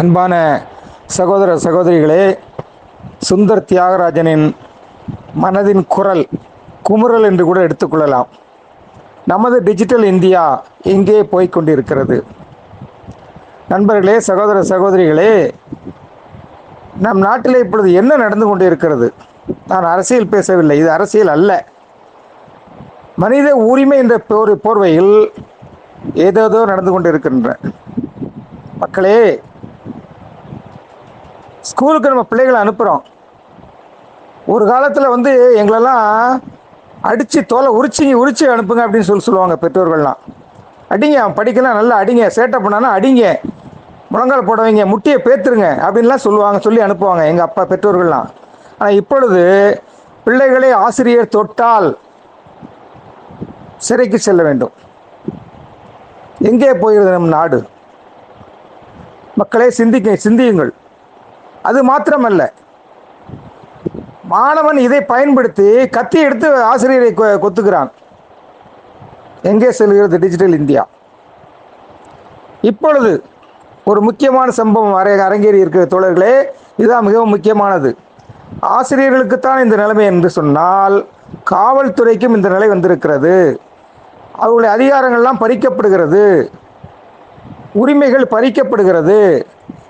அன்பான சகோதர சகோதரிகளே சுந்தர் தியாகராஜனின் மனதின் குரல் குமுறல் என்று கூட எடுத்துக்கொள்ளலாம். நமது டிஜிட்டல் இந்தியா எங்கே போய்கொண்டிருக்கிறது நண்பர்களே சகோதர சகோதரிகளே நம் நாட்டில் இப்பொழுது என்ன நடந்து கொண்டிருக்கிறது? நான் அரசியல் பேசவில்லை இது அரசியல் அல்ல. மனித உரிமை என்ற போர் போர்வையில் ஏதேதோ நடந்து கொண்டிருக்கின்ற மக்களே ஸ்கூலுக்கு நம்ம பிள்ளைகளை அனுப்புகிறோம் ஒரு காலத்தில் வந்து எங்களெல்லாம் அடித்து தோலை உரிச்சிங்க உரிச்சு அனுப்புங்க அப்படின்னு சொல்லி சொல்லுவாங்க பெற்றோர்கள்லாம். அடிங்க அவன் படிக்கலாம் நல்லா அடிங்க சேட்டை பண்ணானா அடிங்க. முழங்கால் போட வைங்க முட்டியை பேத்துருங்க அப்படின்லாம் சொல்லுவாங்க சொல்லி அனுப்புவாங்க எங்கள் அப்பா பெற்றோர்கள்லாம். ஆனால் இப்பொழுது பிள்ளைகளை ஆசிரியர் தொட்டால் சிறைக்கு செல்ல வேண்டும். எங்கே போகிறது நம் நாடு? மக்களே சிந்திக்க சிந்தியுங்கள். அது மாத்திரமல்ல. மாணவன் இதை பயன்படுத்தி கத்தி எடுத்து ஆசிரியரை கொ- கொத்துக்கிறான் எங்கே செல்கிறது டிஜிட்டல் இந்தியா இப்பொழுது ஒரு முக்கியமான சம்பவம் அரை அரங்கேறி இருக்கிற தோழர்களே இதுதான் மிகவும் முக்கியமானது. ஆசிரியர்களுக்குத்தான் இந்த நிலைமை என்று சொன்னால் காவல்துறைக்கும் இந்த நிலை வந்திருக்கிறது. அவர்களுடைய அதிகாரங்கள்லாம் பறிக்கப்படுகிறது. உரிமைகள் பறிக்கப்படுகிறது.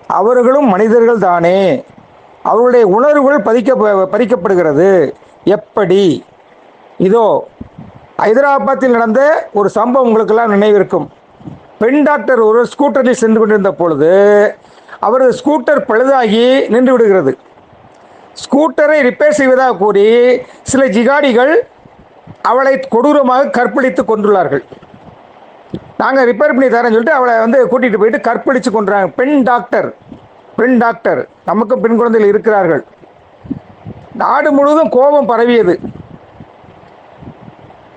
அவர்களும் மனிதர்கள் தானே. அவர்களுடைய உணர்வுகள் பதிக்க பறிக்கப்படுகிறது. எப்படி? இதோ ஹைதராபாத்தில் நடந்த ஒரு சம்பவம் உங்களுக்கெல்லாம் நினைவிருக்கும் பெண் டாக்டர் ஒரு ஸ்கூட்டரில் சென்று கொண்டிருந்த பொழுது அவரது ஸ்கூட்டர் பழுதாகி நின்று விடுகிறது. ஸ்கூட்டரை ரிப்பேர் செய்வதாக கூறி சில ஜிகாடிகள் அவளை கொடூரமாக கற்பழித்து கொண்டுள்ளார்கள். நாங்கள் ரிப்பேர் பண்ணி தரேன்னு சொல்லிட்டு அவளை வந்து கூட்டிகிட்டு போயிட்டு கற்பழித்து கொண்டுறாங்க பெண் டாக்டர் பெண் டாக்டர் நமக்கும் பெண் குழந்தைகள் இருக்கிறார்கள். நாடு முழுவதும் கோபம் பரவியது.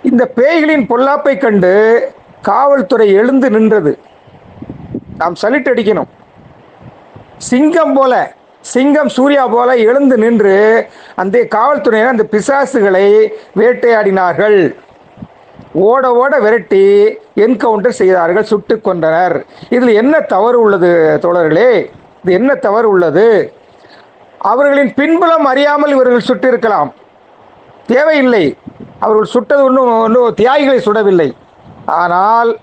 இந்த பேய்களின் பொல்லாப்பை கண்டு காவல்துறை எழுந்து நின்றது. நாம் சலிட் அடிக்கணும். சிங்கம் போல சிங்கம் சூர்யா போல எழுந்து நின்று அந்த காவல்துறையினர் அந்த பிசாசுகளை வேட்டையாடினார்கள். ஓட ஓட விரட்டி என்கவுண்டர் செய்தார்கள் சுட்டுக் கொண்டனர் இதில் என்ன தவறு உள்ளது தோழர்களே? இது என்ன தவறு உள்ளது? அவர்களின் பின்புலம் அறியாமல் இவர்கள் சுட்டிருக்கலாம். தேவையில்லை. அவர்கள் சுட்டது ஒன்றும் ஒன்றும் தியாகிகளை சுடவில்லை. ஆனால்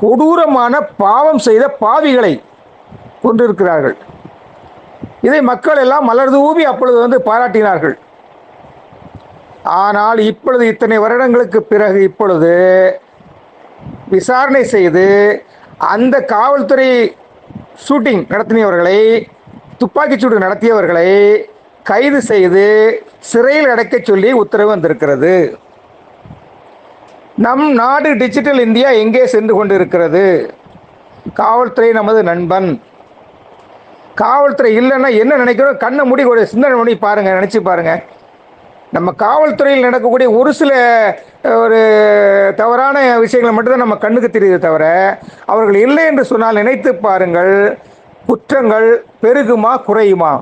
கொடூரமான பாவம் செய்த பாவிகளை கொண்டிருக்கிறார்கள் இதை மக்கள் எல்லாம் மலர்தூவி அப்பொழுது வந்து பாராட்டினார்கள். ஆனால் இப்பொழுது இத்தனை வருடங்களுக்கு பிறகு இப்பொழுது விசாரணை செய்து அந்த காவல்துறை ஷூட்டிங் நடத்தினவர்களை துப்பாக்கிச்சூடு நடத்தியவர்களை கைது செய்து சிறையில் அடைக்கச் சொல்லி உத்தரவு வந்திருக்கிறது. நம் நாடு டிஜிட்டல் இந்தியா எங்கே சென்று கொண்டிருக்கிறது? காவல்துறை நமது நண்பன். காவல்துறை இல்லைன்னா என்ன நினைக்கிறோம்? கண்ணை முடி ஒரு சிந்தனை பண்ணி பாருங்க நினச்சி பாருங்கள் நம்ம காவல்துறையில் நடக்கக்கூடிய ஒரு சில ஒரு தவறான விஷயங்களை மட்டும்தான் நம்ம கண்ணுக்கு தெரியுது தவிர அவர்கள் இல்லை என்று சொன்னால் நினைத்து பாருங்கள் குற்றங்கள் பெருகுமா குறையுமா?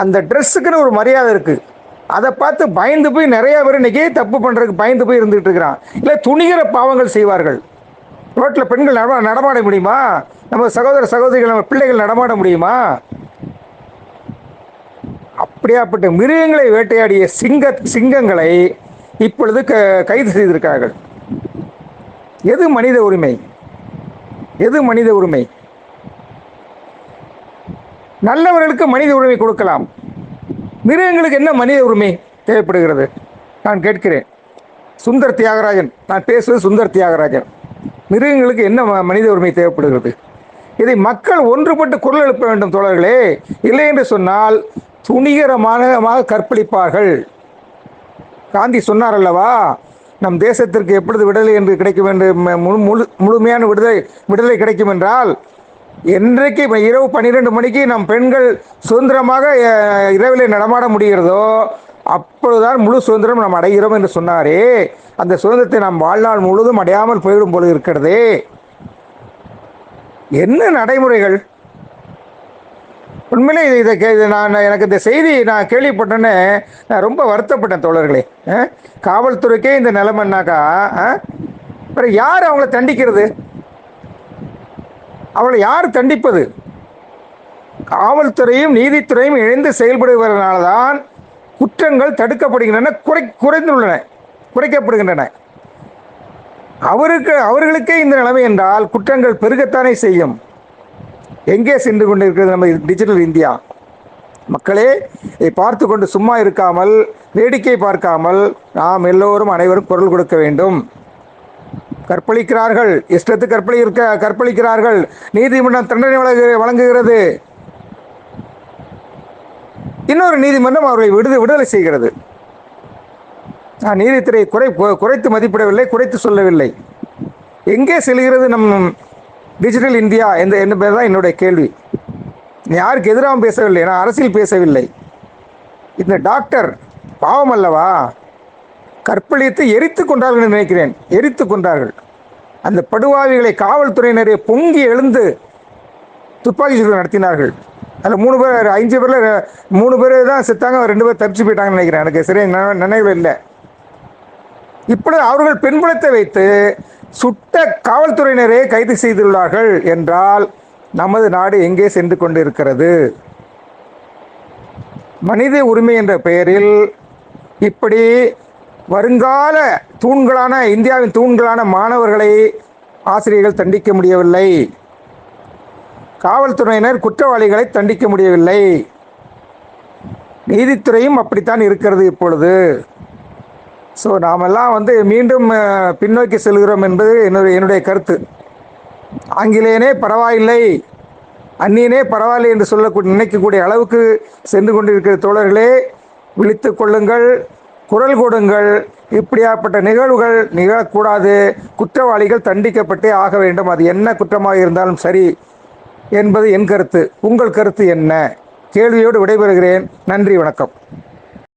அந்த ட்ரெஸ்ஸுக்குன்னு ஒரு மரியாதை இருக்குது அதை பார்த்து பயந்து போய் நிறையா பேர் இன்றைக்கி தப்பு பண்ணுறதுக்கு பயந்து போய் இருந்துகிட்டு இருக்கிறான். இல்லை துணிகிற பாவங்கள் செய்வார்கள். ரோட்டில் பெண்கள் நட நடமாட முடியுமா? நம்ம சகோதர சகோதரிகள் நம்ம பிள்ளைகள் நடமாட முடியுமா? அப்படியாப்பட்ட மிருகங்களை வேட்டையாடிய சிங்க சிங்கங்களை இப்பொழுது க கைது செய்திருக்கார்கள் எது மனித உரிமை? எது மனித உரிமை? நல்லவர்களுக்கு மனித உரிமை கொடுக்கலாம். மிருகங்களுக்கு என்ன மனித உரிமை தேவைப்படுகிறது? நான் கேட்கிறேன். சுந்தர் தியாகராஜன் நான் பேசுவது சுந்தர் தியாகராஜன். மிருகங்களுக்கு என்ன மனித உரிமை தேவைப்படுகிறது? இதை மக்கள் ஒன்றுபட்டு குரல் எழுப்ப வேண்டும் தோழர்களே இல்லை என்று சொன்னால் துணிகரமாக கற்பழிப்பார்கள். காந்தி சொன்னார் அல்லவா நம் தேசத்திற்கு எப்பொழுது விடுதலை என்று கிடைக்கும் என்று முழு முழு முழுமையான விடுதலை விடுதலை கிடைக்கும் என்றால் என்றைக்கு இரவு பன்னிரெண்டு மணிக்கு நம் பெண்கள் சுதந்திரமாக இரவில் இரவிலே நடமாட முடிகிறதோ அப்பொழுதுதான் முழு சுதந்திரம் நாம் அடைகிறோம் என்று சொன்னாரே. அந்த சுதந்திரத்தை நாம் வாழ்நாள் முழுவதும் அடையாமல் போய்விடும் போல இருக்கிறதே. என்ன நடைமுறைகள்? உண்மையிலே இதை கே- இது நான் எனக்கு இந்த செய்தி நான் கேள்விப்பட்டேன்னு நான் ரொம்ப வருத்தப்பட்டேன் தோழர்களே. காவல்துறைக்கே இந்த நிலைமைன்னாக்கா ஆ? அப்புறம் யார் அவங்கள தண்டிக்கிறது? அவளை யார் தண்டிப்பது? காவல்துறையும் நீதித்துறையும் இணைந்து செயல்படுவதனால தான் குற்றங்கள் தடுக்கப்படுகின்றன குறை குறைந்துள்ளன குறைக்கப்படுகின்றன. அவருக்கு அவர்களுக்கே இந்த நிலைமை என்றால் குற்றங்கள் பெருகத்தானே செய்யும். எங்கே சென்று கொண்டிருக்கிறது நம்ம டிஜிட்டல் இந்தியா? மக்களே இதை பார்த்து கொண்டு சும்மா இருக்காமல் வேடிக்கை பார்க்காமல் நாம் எல்லோரும் அனைவரும் குரல் கொடுக்க வேண்டும். கற்பழிக்கிறார்கள். இஷ்டத்து கற்பழிக்க கற்பழிக்கிறார்கள். நீதிமன்றம் தண்டனை வழங்கு வழங்குகிறது. இன்னொரு நீதிமன்றம் அவர்களை விடுது விடுதலை செய்கிறது. நான் நீதித்துறையை குறை குறைத்து மதிப்பிடவில்லை குறைத்து சொல்லவில்லை. எங்கே செல்கிறது நம் டிஜிட்டல் இந்தியா என்ற என்பது தான் என்னுடைய கேள்வி. யாருக்கு எதிராகவும் பேசவில்லை நான் அரசியல் பேசவில்லை. இந்த டாக்டர் பாவம் அல்லவா? கற்பழித்து எரித்து கொண்டார்கள் என்று நினைக்கிறேன். எரித்து கொண்டார்கள். அந்த படுவாவிகளை காவல்துறையினரே பொங்கி எழுந்து துப்பாக்கி சூடு நடத்தினார்கள். அதில் மூணு பேர் அஞ்சு பேரில் மூணு பேர் தான் செத்தாங்க ரெண்டு பேர் தப்பிச்சு போயிட்டாங்கன்னு நினைக்கிறேன். எனக்கு சரியா நினைவு இல்லை. இப்பொழுது அவர்கள் பெண்புலத்தை வைத்து சுட்ட காவல்துறையினரே கைது செய்துள்ளார்கள் என்றால் நமது நாடு எங்கே சென்று கொண்டிருக்கிறது? மனித உரிமை என்ற பெயரில் இப்படி வருங்கால தூண்களான இந்தியாவின் தூண்களான மாணவர்களை ஆசிரியர்கள் தண்டிக்க முடியவில்லை. காவல்துறையினர் குற்றவாளிகளை தண்டிக்க முடியவில்லை. நீதித்துறையும் அப்படித்தான் இருக்கிறது இப்பொழுது. ஸோ நாமெல்லாம் வந்து மீண்டும் பின்னோக்கி செல்கிறோம் என்பது என்னுடைய என்னுடைய கருத்து. ஆங்கிலேயனே பரவாயில்லை அந்நியனே பரவாயில்லை என்று சொல்லக்கூடிய நினைக்கக்கூடிய அளவுக்கு சென்று கொண்டிருக்கிற தோழர்களே விழித்து கொள்ளுங்கள் குரல் கொடுங்கள் இப்படியாப்பட்ட நிகழ்வுகள் நிகழக்கூடாது குற்றவாளிகள் தண்டிக்கப்பட்டே ஆக வேண்டும் அது என்ன குற்றமாக இருந்தாலும் சரி என்பது என் கருத்து. உங்கள் கருத்து என்ன? கேள்வியோடு விடைபெறுகிறேன். நன்றி வணக்கம்.